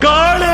காளே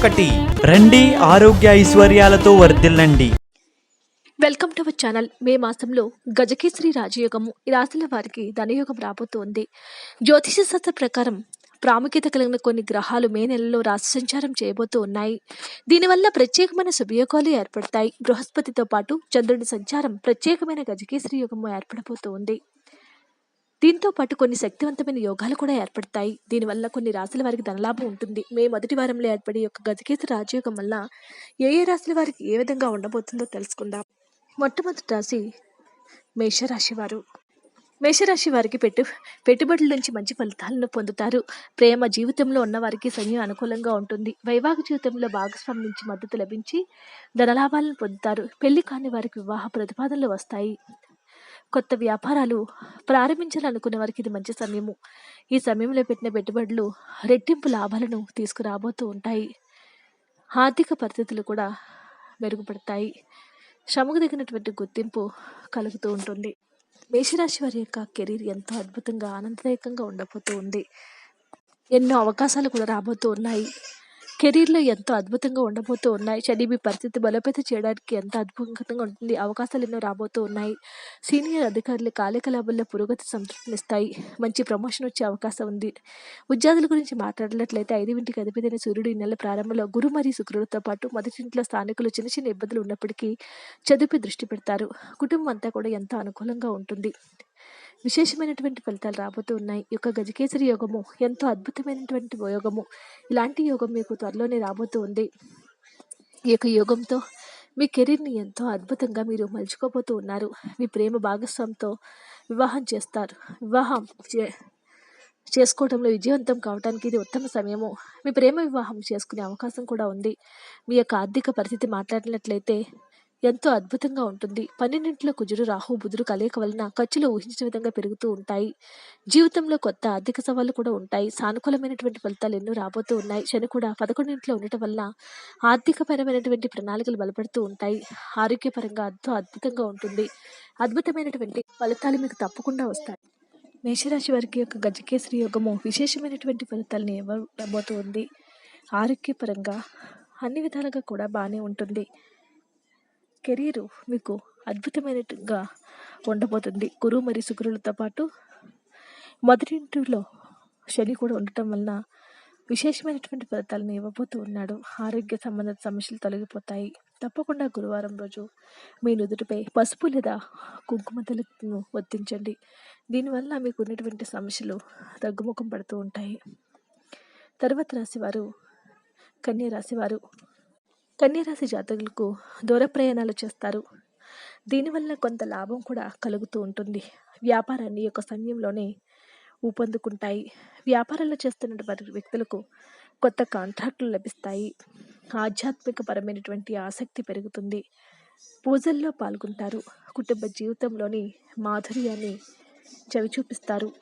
ఒకటి. రండి ఆరోగ్య ఐశ్వర్యాలతో వర్ధిల్లండి. Welcome to our channel. May మాసంలో గజకేసరి రాజయోగము. ఈ రాశుల వారికి ధనయోగం రాబోతోంది. జ్యోతిష శాస్త్ర ప్రకారం ప్రాముఖ్యత కలిగిన కొన్ని గ్రహాలు మే నెలలో రాశి సంచారం చేయబోతూ ఉన్నాయి. దీనివల్ల ప్రత్యేకమైన శుభయోగాలు ఏర్పడతాయి. బృహస్పతితో పాటు చంద్రుడి సంచారం ప్రత్యేకమైన గజకేసరి యోగము ఏర్పడబోతూ ఉంది దీంతో పాటు కొన్ని శక్తివంతమైన యోగాలు కూడా ఏర్పడతాయి. దీనివల్ల కొన్ని రాశుల వారికి ధనలాభం ఉంటుంది. మే మొదటి వారంలో ఏర్పడే యొక్క గజకేసరి రాజయోగం వల్ల ఏ ఏ రాశుల వారికి ఏ విధంగా ఉండబోతుందో తెలుసుకుందాం. మొట్టమొదటి రాశి మేషరాశి వారు. మేషరాశి వారికి పెట్టు పెట్టుబడుల నుంచి మంచి ఫలితాలను పొందుతారు. ప్రేమ జీవితంలో ఉన్నవారికి సమయం అనుకూలంగా ఉంటుంది. వైవాహిక జీవితంలో భాగస్వామి నుంచి మద్దతు లభించి ధనలాభాలను పొందుతారు. పెళ్ళి కాని వారికి వివాహ ప్రతిపాదనలు వస్తాయి. కొత్త వ్యాపారాలు ప్రారంభించాలనుకునే వారికి ఇది మంచి సమయము. ఈ సమయంలో పెట్టిన పెట్టుబడులు రెట్టింపు లాభాలను తీసుకురాబోతూ ఉంటాయి. ఆర్థిక పరిస్థితులు కూడా మెరుగుపడతాయి. శ్రమకు తగినటువంటి గుర్తింపు కలుగుతూ ఉంటుంది. మేషరాశి వారి యొక్క కెరీర్ ఎంతో అద్భుతంగా ఆనందదాయకంగా ఉండబోతూ ఉంది. ఎన్నో అవకాశాలు కూడా రాబోతూ ఉన్నాయి. కెరీర్లో ఎంతో అద్భుతంగా ఉండబోతూ ఉన్నాయి. చదివి మీ పరిస్థితి బలోపేతం చేయడానికి ఎంత అద్భుతంగా ఉంటుంది. అవకాశాలు ఎన్నో రాబోతూ ఉన్నాయి. సీనియర్ అధికారులు కార్యకలాపాల్లో పురోగతి సంతృప్తినిస్తాయి. మంచి ప్రమోషన్ వచ్చే అవకాశం ఉంది. ఉద్యోగుల గురించి మాట్లాడినట్లయితే ఐదింటికి అధిపతిన సూర్యుడు ఈ నెల ప్రారంభంలో గురు మరియు శుక్రుడితో పాటు మొదటింట్లో స్థానికులు చిన్న చిన్న ఇబ్బందులు ఉన్నప్పటికీ చదువుపై దృష్టి పెడతారు. కుటుంబం అంతా కూడా ఎంతో అనుకూలంగా ఉంటుంది. విశేషమైనటువంటి ఫలితాలు రాబోతూ ఉన్నాయి. ఈ యొక్క గజకేసరి యోగము ఎంతో అద్భుతమైనటువంటి యోగము. ఇలాంటి యోగం మీకు త్వరలోనే రాబోతూ ఉంది. ఈ యొక్క యోగంతో మీ కెరీర్ని ఎంతో అద్భుతంగా మీరు మలుచుకోబోతూ ఉన్నారు. మీ ప్రేమ భాగస్వామితో వివాహం చేస్తారు. వివాహం చే చేసుకోవడంలో విజయవంతం కావడానికి ఇది ఉత్తమ సమయము. మీ ప్రేమ వివాహం చేసుకునే అవకాశం కూడా ఉంది. మీ యొక్క ఆర్థిక పరిస్థితి మాట్లాడినట్లయితే ఎంతో అద్భుతంగా ఉంటుంది. పన్నెండింటిలో కుజుడు రాహు బుధుడు కలయిక వలన ఖర్చులు ఊహించిన విధంగా పెరుగుతూ ఉంటాయి. జీవితంలో కొత్త ఆర్థిక సవాళ్ళు కూడా ఉంటాయి. సానుకూలమైనటువంటి ఫలితాలు ఎన్నో రాబోతూ ఉన్నాయి. శని కూడా పదకొండింట్లో ఉండటం వల్ల ఆర్థికపరమైనటువంటి ప్రణాళికలు బలపడుతూ ఉంటాయి. ఆరోగ్యపరంగా ఎంతో అద్భుతంగా ఉంటుంది. అద్భుతమైనటువంటి ఫలితాలు మీకు తప్పకుండా వస్తాయి. మేషరాశి వారికి యొక్క గజకేసరి యోగము విశేషమైనటువంటి ఫలితాలను ఇవ్వబోతుంది ఆరోగ్యపరంగా అన్ని విధాలుగా కూడా బాగానే ఉంటుంది. కెరీరు మీకు అద్భుతమైనట్టుగా ఉండబోతుంది. గురువు మరియు శుక్రులతో పాటు మొదటి ఇంటిలో శని కూడా ఉండటం వలన విశేషమైనటువంటి ఫలితాలను ఇవ్వబోతూ ఉన్నాడు. ఆరోగ్య సంబంధిత సమస్యలు తొలగిపోతాయి. తప్పకుండా గురువారం రోజు మీ నుదుటిపై పసుపు లేదా కుంకుమ తెలుపును వర్తించండి దీనివల్ల మీకు ఉన్నటువంటి సమస్యలు తగ్గుముఖం పడుతూ ఉంటాయి. తర్వాత రాశివారు కన్య రాశివారు కన్యరాశి జాతకులకు దూర ప్రయాణాలు చేస్తారు. దీనివల్ల కొంత లాభం కూడా కలుగుతూ ఉంటుంది. వ్యాపారాన్ని యొక్క సమయంలోనే ఊపందుకుంటాయి. వ్యాపారాలు చేస్తున్నటువంటి వ్యక్తులకు కొత్త కాంట్రాక్టులు లభిస్తాయి. ఆధ్యాత్మికపరమైనటువంటి ఆసక్తి పెరుగుతుంది. పూజల్లో పాల్గొంటారు. కుటుంబ జీవితంలోని మాధుర్యాన్ని చవిచూపిస్తారు.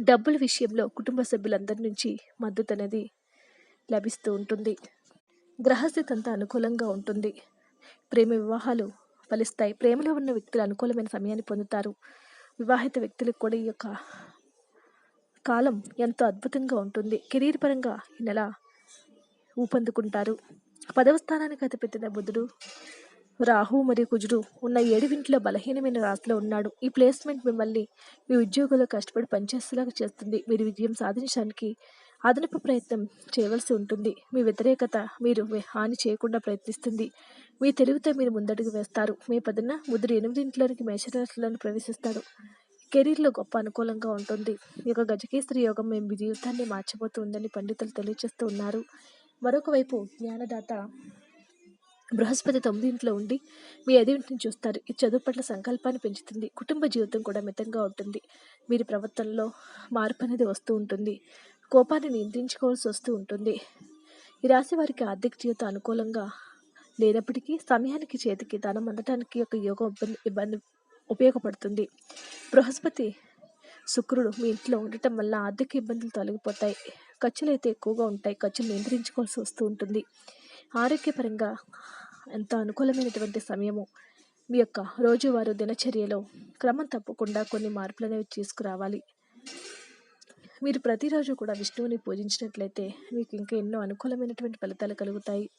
డబ్బుల విషయంలో కుటుంబ సభ్యులందరి నుంచి మద్దతు అనేది లభిస్తూ ఉంటుంది. గ్రహస్థితి అంతా అనుకూలంగా ఉంటుంది. ప్రేమ వివాహాలు ఫలిస్తాయి. ప్రేమలో ఉన్న వ్యక్తులు అనుకూలమైన సమయాన్ని పొందుతారు. వివాహిత వ్యక్తులకు కూడా ఈ యొక్క కాలం ఎంతో అద్భుతంగా ఉంటుంది. కెరీర్ పరంగా ఈ నెల ఊపందుకుంటారు. పదవ స్థానానికి అతిపెట్టిన బుధుడు రాహు మరియు కుజుడు ఉన్న ఏడువింటిలో బలహీనమైన రాశిలో ఉన్నాడు. ఈ ప్లేస్మెంట్ మిమ్మల్ని మీ ఉద్యోగులు కష్టపడి పనిచేసేలాగా చేస్తుంది. మీరు విజయం సాధించడానికి అదనపు ప్రయత్నం చేయవలసి ఉంటుంది. మీ వ్యతిరేకత మీరు హాని చేయకుండా ప్రయత్నిస్తుంది. మీ తెలివితో మీరు ముందడుగు వేస్తారు. మీ పదిన ముదురు ఎనిమిదింట్లోనికి మేషరాశులను ప్రవేశిస్తారు కెరీర్లో గొప్ప అనుకూలంగా ఉంటుంది. ఈ యొక్క గజకేశ్వరి యోగం మేము మీ జీవితాన్ని మార్చబోతుందని పండితులు తెలియజేస్తూ ఉన్నారు. మరొక వైపు జ్ఞానదాత బృహస్పతి తొమ్మిది ఇంట్లో ఉండి మీ ఎదుటిని చూస్తారు. ఇది చదువు పట్ల సంకల్పాన్ని పెంచుతుంది. కుటుంబ జీవితం కూడా మితంగా ఉంటుంది. మీరు ప్రవర్తనలో మార్పు అనేది వస్తూ ఉంటుంది. కోపాన్ని నియంత్రించుకోవాల్సి వస్తూ ఉంటుంది. ఈ రాశి వారికి ఆర్థిక జీవితం అనుకూలంగా లేనప్పటికీ సమయానికి చేతికి ధనం అందటానికి ఒక యోగ ఇబ్బంది ఇబ్బంది ఉపయోగపడుతుంది. బృహస్పతి శుక్రుడు మీ ఇంట్లో ఉండటం వల్ల ఆర్థిక ఇబ్బందులు తొలగిపోతాయి. ఖర్చులు అయితే ఎక్కువగా ఉంటాయి. ఖర్చులు నియంత్రించుకోవాల్సి వస్తూ ఉంటుంది. ఆరోగ్యపరంగా ఎంతో అనుకూలమైనటువంటి సమయము మీ యొక్క రోజువారు దినచర్యలో క్రమం తప్పకుండా కొన్ని మార్పులు అనేవి తీసుకురావాలి. మీరు ప్రతిరోజు కూడా విష్ణువుని పూజించినట్లయితే మీకు ఇంకా ఎన్నో అనుకూలమైనటువంటి ఫలితాలు కలుగుతాయి.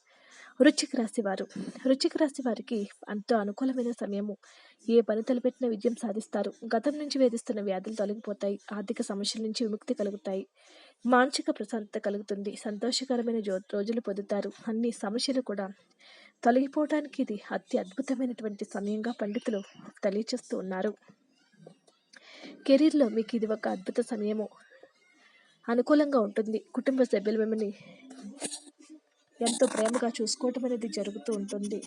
వృశ్చిక రాశి వారు. వృశ్చిక రాశి వారికి అంత అనుకూలమైన సమయము ఏ పని తలపెట్టిన విజయం సాధిస్తారు. గతం నుంచి వేధిస్తున్న వ్యాధులు తొలగిపోతాయి. ఆర్థిక సమస్యల నుంచి విముక్తి కలుగుతాయి. మానసిక ప్రశాంతత కలుగుతుంది. సంతోషకరమైన జో రోజులు పొందుతారు. అన్ని సమస్యలు కూడా తొలగిపోవడానికి ఇది అతి అద్భుతమైనటువంటి సమయంగా పండితులు తెలియచేస్తూ ఉన్నారు. కెరీర్లో మీకు ఇది ఒక అద్భుత సమయము. అనుకూలంగా ఉంటుంది. కుటుంబ సభ్యులు మిమ్మల్ని ఎంతో ప్రేమగా చూసుకోవటం అనేది జరుగుతూ ఉంటుంది.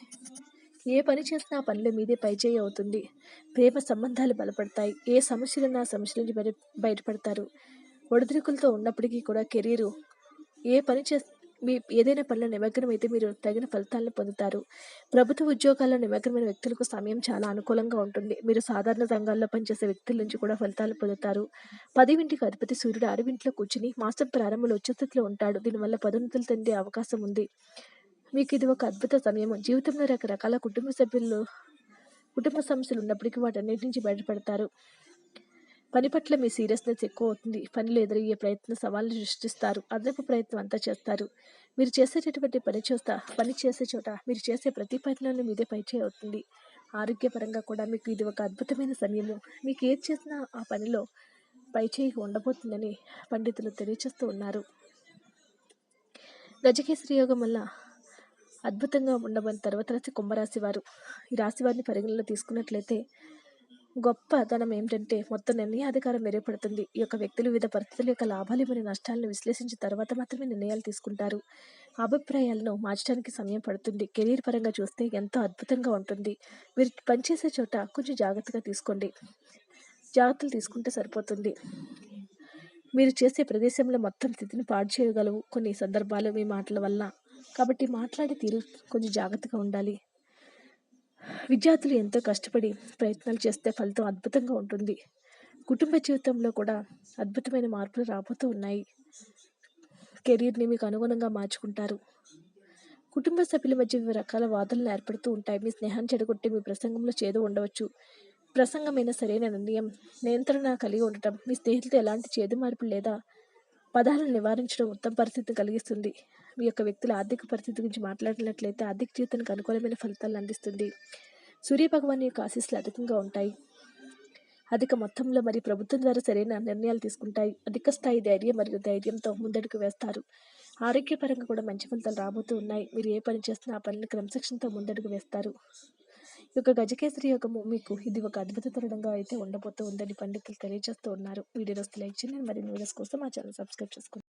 ఏ పని చేసినా ఆ పనిలో మీదే పైచేయి అవుతుంది. ప్రేమ సంబంధాలు బలపడతాయి. ఏ సమస్యలున్నా సమస్యల నుంచి బయట బయటపడతారు. ఒడిదుడుకులతో ఉన్నప్పటికీ కూడా కెరీరు ఏ పని చే మీ ఏదైనా పనిలో నిమగ్నమైతే మీరు తగిన ఫలితాలను పొందుతారు. ప్రభుత్వ ఉద్యోగాల్లో నిమగ్నమైన వ్యక్తులకు సమయం చాలా అనుకూలంగా ఉంటుంది. మీరు సాధారణ రంగాల్లో పనిచేసే వ్యక్తుల నుంచి కూడా ఫలితాలు పొందుతారు. పదివింటికి అధిపతి సూర్యుడు అరవింట్లో కూర్చుని మాసం ప్రారంభంలో ఉచ్చస్థితిలో ఉంటాడు. దీనివల్ల పదోన్నతులు పొందే అవకాశం ఉంది. మీకు ఇది ఒక అద్భుత సమయం. జీవితంలో రకరకాల కుటుంబ సభ్యులు కుటుంబ సమస్యలు ఉన్నప్పటికీ వాటన్నిటి నుంచి బయటపడతారు. పని పట్ల మీ సీరియస్నెస్ ఎక్కువ అవుతుంది పనిలో ఎదురయ్యే ప్రయత్నం సవాళ్ళు సృష్టిస్తారు. అదనపు ప్రయత్నం అంతా చేస్తారు. మీరు చేసేటటువంటి పని చూస్త పని చేసే చోట మీరు చేసే ప్రతి పనిలోనూ మీదే పైచే అవుతుంది ఆరోగ్యపరంగా కూడా మీకు ఇది ఒక అద్భుతమైన సమయము. మీకు ఏది చేసినా ఆ పనిలో పైచేయి ఉండబోతుందని పండితులు తెలియచేస్తూ ఉన్నారు. గజకేసరి యోగం వల్ల అద్భుతంగా ఉండబోయిన తర్వాత రాశి కుంభరాశి వారు. ఈ రాశి వారిని పరిగణలో తీసుకున్నట్లయితే గొప్పతనం ఏమిటంటే మొత్తం నిర్ణయాధికారం మెరుగుపడుతుంది ఈ యొక్క వ్యక్తులు వివిధ పరిస్థితుల యొక్క లాభాలు మరియు నష్టాలను విశ్లేషించిన తర్వాత మాత్రమే నిర్ణయాలు తీసుకుంటారు. అభిప్రాయాలను మార్చడానికి సమయం పడుతుంది. కెరీర్ పరంగా చూస్తే ఎంతో అద్భుతంగా ఉంటుంది. మీరు పనిచేసే చోట కొంచెం జాగ్రత్తగా తీసుకోండి. జాగ్రత్తలు తీసుకుంటే సరిపోతుంది. మీరు చేసే ప్రదేశంలో మొత్తం స్థితిని పాడు చేయగలవు. కొన్ని సందర్భాలు మీ మాటల వల్ల కాబట్టి మాట్లాడే తీరు కొంచెం జాగ్రత్తగా ఉండాలి. విద్యార్థులు ఎంతో కష్టపడి ప్రయత్నాలు చేస్తే ఫలితం అద్భుతంగా ఉంటుంది. కుటుంబ జీవితంలో కూడా అద్భుతమైన మార్పులు రాబోతూ ఉన్నాయి. కెరీర్ని మీకు అనుగుణంగా మార్చుకుంటారు. కుటుంబ సభ్యుల మధ్య వివిధ రకాల వాదనలు ఏర్పడుతూ ఉంటాయి. మీ స్నేహాన్ని చెడగొట్టి మీ ప్రసంగంలో చేదు ఉండవచ్చు. ప్రసంగమైన సరైన నిర్ణయం నియంత్రణ కలిగి ఉండటం మీ స్నేహితులతో ఎలాంటి చేదు మార్పులు లేదా పదాలను నివారించడం ఉత్తమ పరిస్థితిని కలిగిస్తుంది. మీ యొక్క వ్యక్తుల ఆర్థిక పరిస్థితి గురించి మాట్లాడినట్లయితే ఆర్థిక జీవితానికి అనుకూలమైన ఫలితాలను అందిస్తుంది. సూర్య భగవాన్ యొక్క ఆశీస్సులు అధికంగా ఉంటాయి. అధిక మొత్తంలో మరి ప్రభుత్వం ద్వారా సరైన నిర్ణయాలు తీసుకుంటాయి. అధిక స్థాయి ధైర్యం మరియు ధైర్యంతో ముందడుగు వేస్తారు. ఆరోగ్యపరంగా కూడా మంచి ఫలితాలు రాబోతూ ఉన్నాయి. మీరు ఏ పని చేస్తున్నా ఆ పనిని క్రమశిక్షణతో ముందడుగు వేస్తారు. యొక్క గజకేసరి యోగము మీకు ఇది ఒక అద్భుత తరుణంగా అయితే ఉండబోతూ ఉందని పండితులు తెలియజేస్తూ ఉన్నారు. వీడియోస్ లైక్ చేయండి. మరిన్ని వీడియోస్ కోసం మా ఛానల్ సబ్స్క్రైబ్ చేసుకోండి.